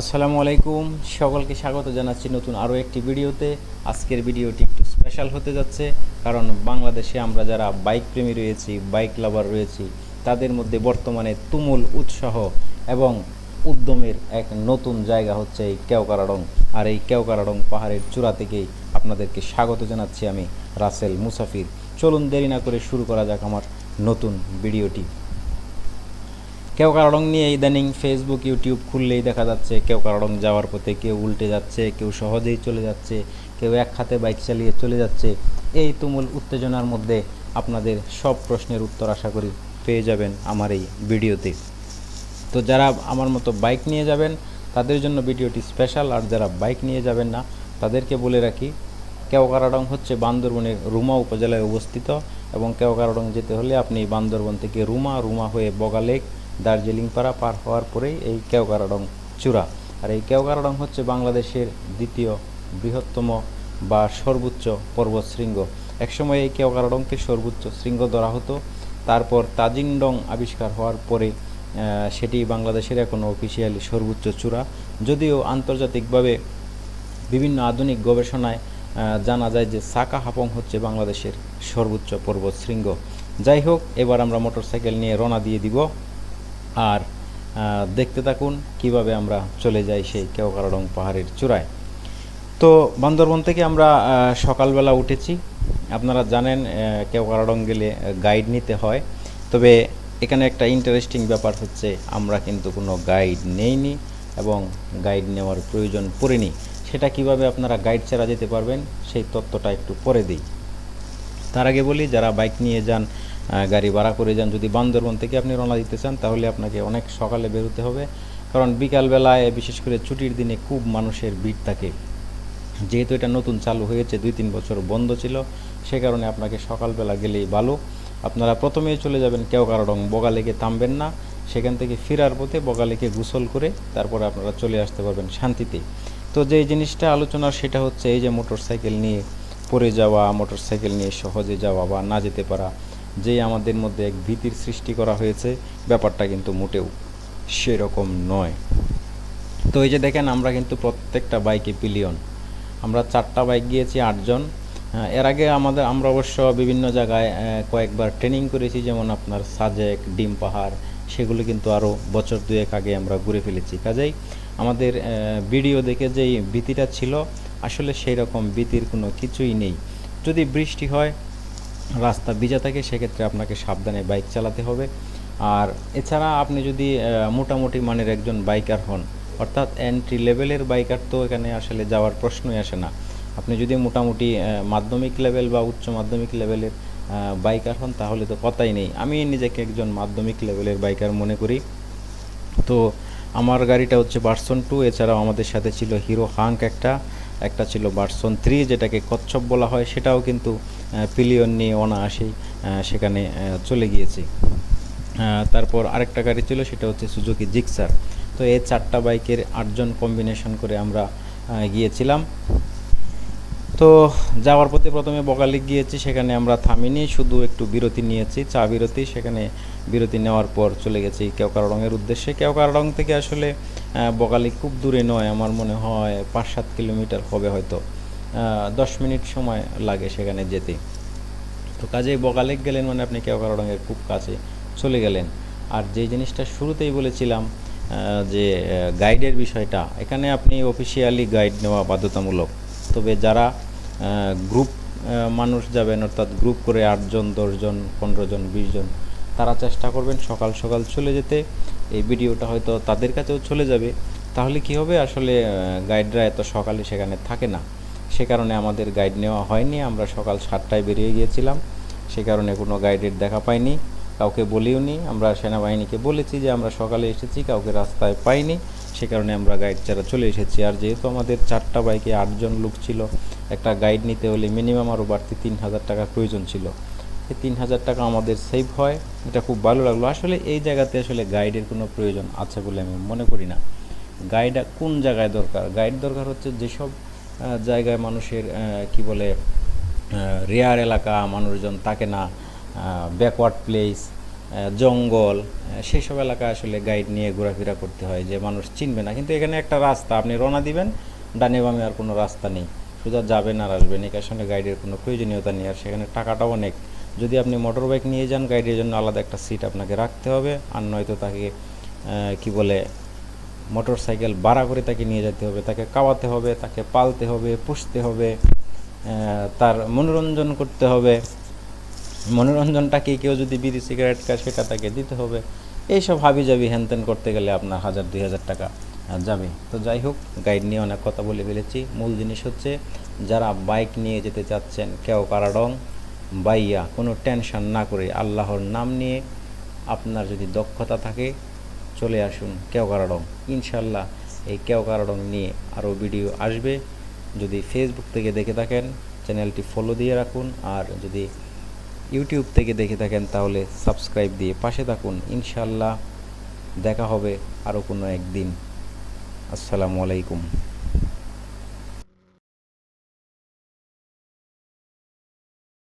আসসালামু আলাইকুম, সকলকে স্বাগত জানাচ্ছি নতুন আরও একটি ভিডিওতে। আজকের ভিডিওটি একটু স্পেশাল হতে যাচ্ছে, কারণ বাংলাদেশে আমরা যারা বাইক প্রেমী রয়েছি বাইক লাভার রয়েছি, তাদের মধ্যে বর্তমানে তুমুল উৎসাহ এবং উদ্যমের এক নতুন জায়গা হচ্ছে এই কেওকারাডং আর এই কেওকারাডং পাহাড়ের চূড়া থেকেই আপনাদেরকে স্বাগত জানাচ্ছি আমি, রাসেল মুসাফির। চলুন দেরি না করে শুরু করা যাক আমার নতুন ভিডিওটি। কেউ কারণ নিয়ে ইদানিং ফেসবুক ইউটিউব খুললেই দেখা যাচ্ছে কেউ কারণ যাওয়ার পথে কেউ উল্টে যাচ্ছে, কেউ সহজেই চলে যাচ্ছে, কেউ এক হাতে বাইক চালিয়ে চলে যাচ্ছে। এই তুমুল উত্তেজনার মধ্যে আপনাদের সব প্রশ্নের উত্তর আশা করি পেয়ে যাবেন আমার এই ভিডিওতে। তো যারা আমার মতো বাইক নিয়ে যাবেন, তাদের জন্য ভিডিওটি স্পেশাল আর যারা বাইক নিয়ে যাবেন না, তাদেরকে বলে রাখি কেওকারাডং হচ্ছে বান্দরবনের রুমা উপজেলায় অবস্থিত এবং কেওকারাডং যেতে হলে আপনি বান্দরবন থেকে রুমা রুমা হয়ে বগালেক দার্জিলিং পাড়া পার হওয়ার পরেই এই কেওকারাডং চূড়া। আর এই কেওকারাডং হচ্ছে বাংলাদেশের দ্বিতীয় বৃহত্তম বা সর্বোচ্চ পর্বত শৃঙ্গ। একসময় এই কেওকারাডংকে সর্বোচ্চ শৃঙ্গ ধরা হতো। তারপর তাজিংডং আবিষ্কার হওয়ার পরে সেটি বাংলাদেশের এখনও অফিসিয়ালি সর্বোচ্চ চূড়া। যদিও আন্তর্জাতিকভাবে বিভিন্ন আধুনিক গবেষণায় জানা যায় যে সাকা হাপং হচ্ছে বাংলাদেশের সর্বোচ্চ পর্বত শৃঙ্গ। যাই হোক, এবার আমরা মোটরসাইকেল নিয়ে রওনা দিয়ে দিব। আর দেখতে থাকুন কীভাবে আমরা চলে যাই সেই কেওকারডং পাহাড়ের চূড়ায়। তো বান্দরবন থেকে আমরা সকালবেলা উঠেছি। আপনারা জানেন কেওকারডং গেলে গাইড নিতে হয়। তবে এখানে একটা ইন্টারেস্টিং ব্যাপার হচ্ছে, আমরা কিন্তু কোনো গাইড নেইনি এবং গাইড নেওয়ার প্রয়োজন পড়েনি। সেটা কীভাবে আপনারা গাইড ছাড়া যেতে পারবেন, সেই তথ্যটা একটু পরে দিই। তার আগে বলি, যারা বাইক নিয়ে যান গাড়ি ভাড়া করে যান। যদি বান্দরবন থেকে আপনি রওনা দিতে চান, তাহলে আপনাকে অনেক সকালে বেরোতে হবে। কারণ বিকালবেলায়, বিশেষ করে ছুটির দিনে খুব মানুষের ভিড় থাকে। যেহেতু এটা নতুন চালু হয়েছে, দুই তিন বছর বন্ধ ছিল, সে কারণে আপনাকে সকালবেলা গেলেই ভালো। আপনারা প্রথমেই চলে যাবেন কেউ কেওকারডং, বগালেকে থামবেন না। সেখান থেকে ফেরার পথে বগালেকে গোসল করে তারপরে আপনারা চলে আসতে পারবেন শান্তিতে। তো যে জিনিসটা আলোচনা সেটা হচ্ছে এই যে মোটরসাইকেল নিয়ে পড়ে যাওয়া, মোটরসাইকেল নিয়ে সহজে যাওয়া বা না যেতে পারা যে আমাদের মধ্যে এক ভীতির সৃষ্টি করা হয়েছে, ব্যাপারটা কিন্তু মোটেও সেরকম নয়। তো এই যে দেখেন, আমরা কিন্তু প্রত্যেকটা বাইকে পিলিয়ন আমরা চারটা বাইক গিয়েছি, আটজন। এর আগে আমাদের, আমরা অবশ্য বিভিন্ন জায়গায় কয়েকবার ট্রেনিং করেছি, যেমন আপনার সাজেক, ডিম পাহাড়, সেগুলো কিন্তু আরও বছর দুয়েক আগে আমরা ঘুরে ফেলেছি। কাজেই আমাদের ভিডিও দেখে যেই ভীতিটা ছিল, আসলে সেই রকম ভীতির কোনো কিছুই নেই। যদি বৃষ্টি হয় রাস্তা ভিজা থাকে, সেক্ষেত্রে আপনাকে সাবধানে বাইক চালাতে হবে। আর এছাড়া আপনি যদি মোটামুটি মানের একজন বাইকার হন, অর্থাৎ এন্ট্রি লেভেলের বাইকার তো এখানে আসলে যাওয়ার প্রশ্নই আসে না। আপনি যদি মোটামুটি মাধ্যমিক লেভেল বা উচ্চ মাধ্যমিক লেভেলের বাইকার হন, তাহলে তো কথাই নেই। আমি নিজেকে একজন মাধ্যমিক লেভেলের বাইকার মনে করি। তো আমার গাড়িটা হচ্ছে ভার্সন টু এছাড়াও আমাদের সাথে ছিল হিরো হাঙ্ক একটা। একটা ছিল ভার্সন থ্রি যেটাকে কচ্ছপ বলা হয়, সেটাও কিন্তু পিলিয়ন নিয়ে অনায়াসেই সেখানে চলে গিয়েছি। তারপর আরেকটা গাড়ি ছিল, সেটা হচ্ছে সুজুকি জিক্সার। তো এই চারটা বাইকের আটজন কম্বিনেশন করে আমরা গিয়েছিলাম। তো যাওয়ার পথে প্রথমে বগালি গিয়েছি, সেখানে আমরা থামিনি, শুধু একটু বিরতি নিয়েছি, চা বিরতি, সেখানে বিরতি নেওয়ার পর চলে গেছি কেওকারডংয়ের উদ্দেশ্যে। কেওকারডং থেকে আসলে বগালি খুব দূরে নয় আমার মনে হয় পাঁচ সাত কিলোমিটার হবে হয়তো। দশ মিনিট সময় লাগে সেখানে যেতে। তো কাজেই বগালেক গেলেন মানে আপনি কেওকারডংয়ের খুব কাছে চলে গেলেন। আর যে জিনিসটা শুরুতেই বলেছিলাম যে গাইডের বিষয়টা, এখানে আপনি অফিসিয়ালি গাইড নেওয়া বাধ্যতামূলক। তবে যারা গ্রুপ মানুষ যাবেন, অর্থাৎ গ্রুপ করে আটজন, দশজন, পনেরো জন, বিশ জন, তারা চেষ্টা করবেন সকাল সকাল চলে যেতে। এই ভিডিওটা হয়তো তাদের কাছেও চলে যাবে। তাহলে কি হবে? আসলে গাইডরা এত সকালে সেখানে থাকে না। সে কারণে আমাদের গাইড নেওয়া হয়নি। আমরা সকাল সাতটায় বেরিয়ে গিয়েছিলাম। সে কারণে কোনো গাইডের দেখা পাইনি। কাউকে বলিও নি। আমরা সেনাবাহিনীকে বলেছি যে আমরা সকালে এসেছি, কাউকে রাস্তায় পাইনি। সে কারণে আমরা গাইড ছাড়া চলে এসেছি। আর যেহেতু আমাদের চারটা বাইকে আটজন লোক ছিল, একটা গাইড নিতে হলে মিনিমাম আরও বাড়তি তিন হাজার টাকার প্রয়োজন ছিল। এই তিন হাজার টাকা আমাদের সেভ হয়। এটা খুব ভালো লাগল। আসলে এই জায়গাতে আসলে গাইডের কোনো প্রয়োজন আছে বলে আমি মনে করি না। গাইড কোন জায়গায় দরকার? গাইড দরকার হচ্ছে যেসব জায়গায় মানুষের কি বলে রেয়ার এলাকা, মানুষজন থাকে না ব্যাকওয়ার্ড প্লেস জঙ্গল সেসব এলাকায় আসলে গাইড নিয়ে ঘোরাফেরা করতে হয় যে মানুষ চিনবে না। কিন্তু এখানে একটা রাস্তা, আপনি রওনা দিবেন, ডানে বামে আর কোনো রাস্তা নেই। শুধু যাবেন আর আসবেন। এখানে গাইডের কোনো প্রয়োজনীয়তা নেই। আর সেখানে টাকাটাও অনেক। যদি আপনি মোটর বাইক নিয়ে যান গাইডের জন্য আলাদা একটা সিট আপনাকে রাখতে হবে। আর নয়তো তাকে কি বলে মোটর সাইকেল ভাড়া করে তাকে নিয়ে যেতে হবে। তাকে খাওয়াতে হবে, তাকে পালতে হবে, পুষতে হবে তার মনোরঞ্জন করতে হবে। মনোরঞ্জনটাকে কেউ যদি বিড়ি সিগারেট খায়, সেটা তাকে দিতে হবে। এইসব হাবি জাবি হ্যানত্যান করতে গেলে আপনার হাজার, দুই হাজার টাকা যাবে। তো যাই হোক, গাইড নিয়ে অনেক কথা বলে ফেলেছি। মূল জিনিস হচ্ছে, যারা বাইক নিয়ে যেতে চাচ্ছেন, কেউ কারাডং বাইয়া কোনো টেনশন না করে আল্লাহর নাম নিয়ে আপনার যদি দক্ষতা থাকে, চলে আসুন কেউ কারাডং ইনশাল্লাহ এই কেউ কারাডং নিয়ে আরও ভিডিও আসবে। যদি ফেসবুক থেকে দেখে থাকেন, চ্যানেলটি ফলো দিয়ে রাখুন। আর যদি ইউটিউব থেকে দেখে থাকেন, তাহলে সাবস্ক্রাইব দিয়ে পাশে থাকুন। ইনশাল্লাহ দেখা হবে আরও কোনো একদিন। আসসালামু আলাইকুম।